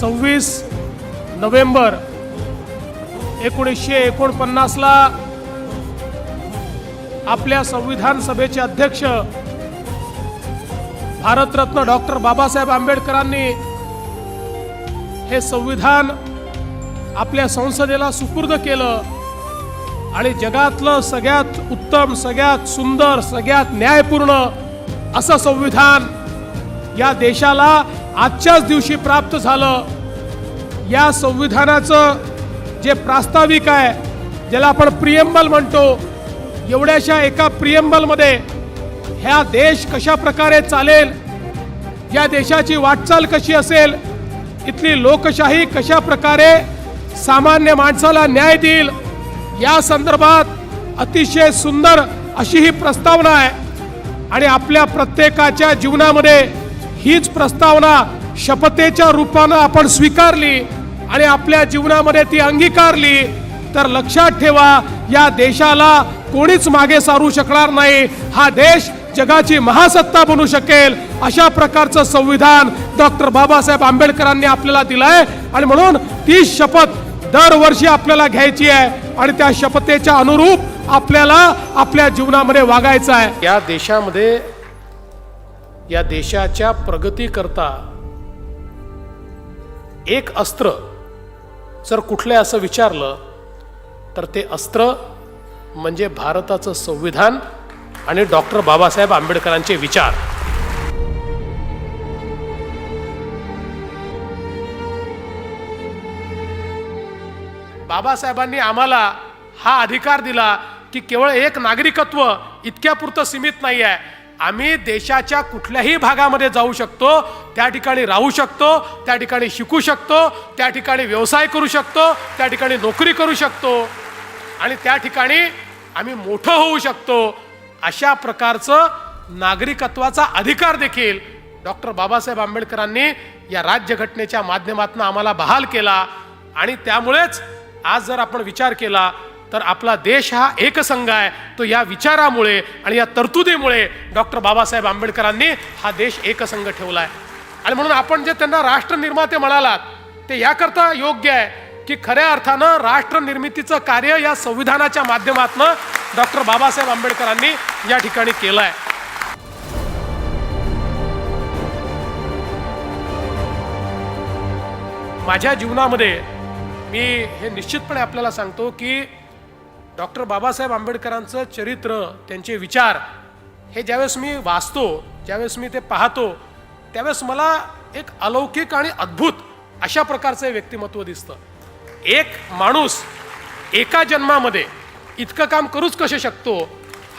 सव्वीस नोव्हेंबर एकोणीसशे एकोणपन्नासला आपल्या संविधान सभेचे अध्यक्ष भारतरत्न डॉक्टर बाबासाहेब आंबेडकरांनी हे संविधान आपल्या संसदेला सुपूर्द केलं आणि जगातलं सगळ्यात उत्तम सगळ्यात सुंदर सगळ्यात न्यायपूर्ण असं संविधान या देशाला आजच्याच दिवशी प्राप्त झालं. या संविधानाचं जे प्रास्ताविक आहे ज्याला आपण प्रियंबल म्हणतो एवढ्याशा एका प्रियंबलमध्ये ह्या देश कशा प्रकारे चालेल या देशाची वाटचाल कशी असेल इथली लोकशाही कशा प्रकारे सामान्य माणसाला न्याय देईल या संदर्भात अतिशय सुंदर अशी ही प्रस्तावना आहे. आणि आपल्या प्रत्येकाच्या जीवनामध्ये हीच प्रस्तावना शपथेच्या रूपानं आपण स्वीकारली आणि आपल्या जीवनामध्ये ती अंगीकारली तर लक्षात ठेवा या देशाला कोणीच मागे सारू शकणार नाही. हा देश जगाची महासत्ता बनू शकेल अशा प्रकारचं संविधान डॉक्टर बाबासाहेब आंबेडकरांनी आपल्याला दिलंय. आणि म्हणून ती शपथ दरवर्षी आपल्याला घ्यायची आहे आणि त्या शपथेच्या अनुरूप आपल्याला आपल्या जीवनामध्ये वागायचं आहे. या देशामध्ये या देशाच्या प्रगतीकरता एक अस्त्र जर कुठले असं विचारलं तर ते अस्त्र म्हणजे भारताचं संविधान आणि डॉक्टर बाबासाहेब आंबेडकरांचे विचार. बाबासाहेबांनी आम्हाला हा अधिकार दिला की केवळ एक नागरिकत्व इतक्यापुरतं सीमित नाही आहे आम्ही देशाच्या कुठल्याही भागामध्ये जाऊ शकतो त्या ठिकाणी राहू शकतो त्या ठिकाणी शिकू शकतो त्या ठिकाणी व्यवसाय करू शकतो त्या ठिकाणी नोकरी करू शकतो आणि त्या ठिकाणी आम्ही मोठं होऊ शकतो. अशा प्रकारचं नागरिकत्वाचा अधिकार देखील डॉक्टर बाबासाहेब आंबेडकरांनी या राज्यघटनेच्या माध्यमातून आम्हाला बहाल केला आणि त्यामुळेच आज जर आपण विचार केला तर आपला देश हा एकसंघ आहे. तो या विचारामुळे आणि या तरतुदीमुळे डॉक्टर बाबासाहेब आंबेडकरांनी हा देश एकसंघ ठेवला आहे. आणि म्हणून आपण जे त्यांना राष्ट्र निर्माते म्हणालात ते याकरता योग्य आहे की खऱ्या अर्थानं राष्ट्र निर्मितीचं कार्य या संविधानाच्या माध्यमातून डॉक्टर बाबासाहेब आंबेडकरांनी या ठिकाणी केलं आहे. माझ्या जीवनामध्ये मी हे निश्चितपणे आपल्याला सांगतो की डॉक्टर बाबासाहेब आंबेडकरांचं चरित्र त्यांचे विचार हे ज्यावेळेस मी वाचतो ज्यावेळेस मी ते पाहतो त्यावेळेस मला एक अलौकिक आणि अद्भुत अशा प्रकारचं व्यक्तिमत्व दिसतं. एक माणूस एका जन्मामध्ये इतकं काम करूच कसे शकतो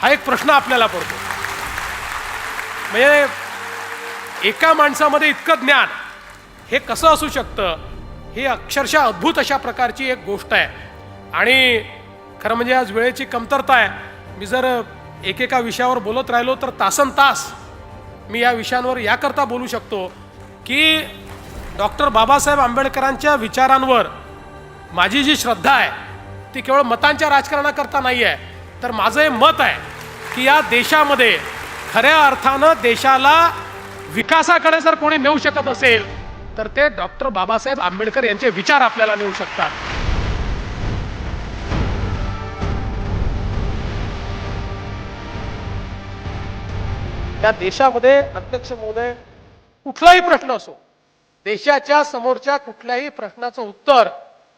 हा एक प्रश्न आपल्याला पडतो. म्हणजे एका माणसामध्ये इतकं ज्ञान हे कसं असू शकतं हे अक्षरशः अद्भुत अशा प्रकारची एक गोष्ट आहे. आणि खरं म्हणजे आज वेळेची कमतरता आहे. मी जर एकेका विषयावर बोलत राहिलो तर तासन तास मी या विषयांवर याकरता बोलू शकतो की डॉक्टर बाबासाहेब आंबेडकरांच्या विचारांवर माझी जी श्रद्धा आहे ती केवळ मतांच्या राजकारणाकरता नाही आहे तर माझं हे मत आहे की या देशामध्ये खऱ्या अर्थानं देशाला विकासाकडे जर कोणी नेऊ शकत असेल तर ते डॉक्टर बाबासाहेब आंबेडकर यांचे विचार आपल्याला नेऊ शकतात. या देशामध्ये अध्यक्ष महोदय कुठलाही प्रश्न असो देशाच्या समोरच्या कुठल्याही प्रश्नाचं उत्तर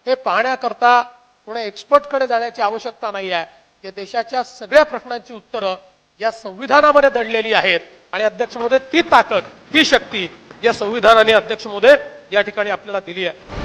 हे पाहण्याकरता कोणा एक्सपर्टकडे जाण्याची आवश्यकता नाही आहे या देशाच्या सगळ्या प्रश्नांची उत्तरं या संविधानामध्ये दडलेली आहेत. आणि अध्यक्ष महोदय ती ताकद ती शक्ती या संविधानाने अध्यक्ष महोदय या ठिकाणी आपल्याला दिली आहे.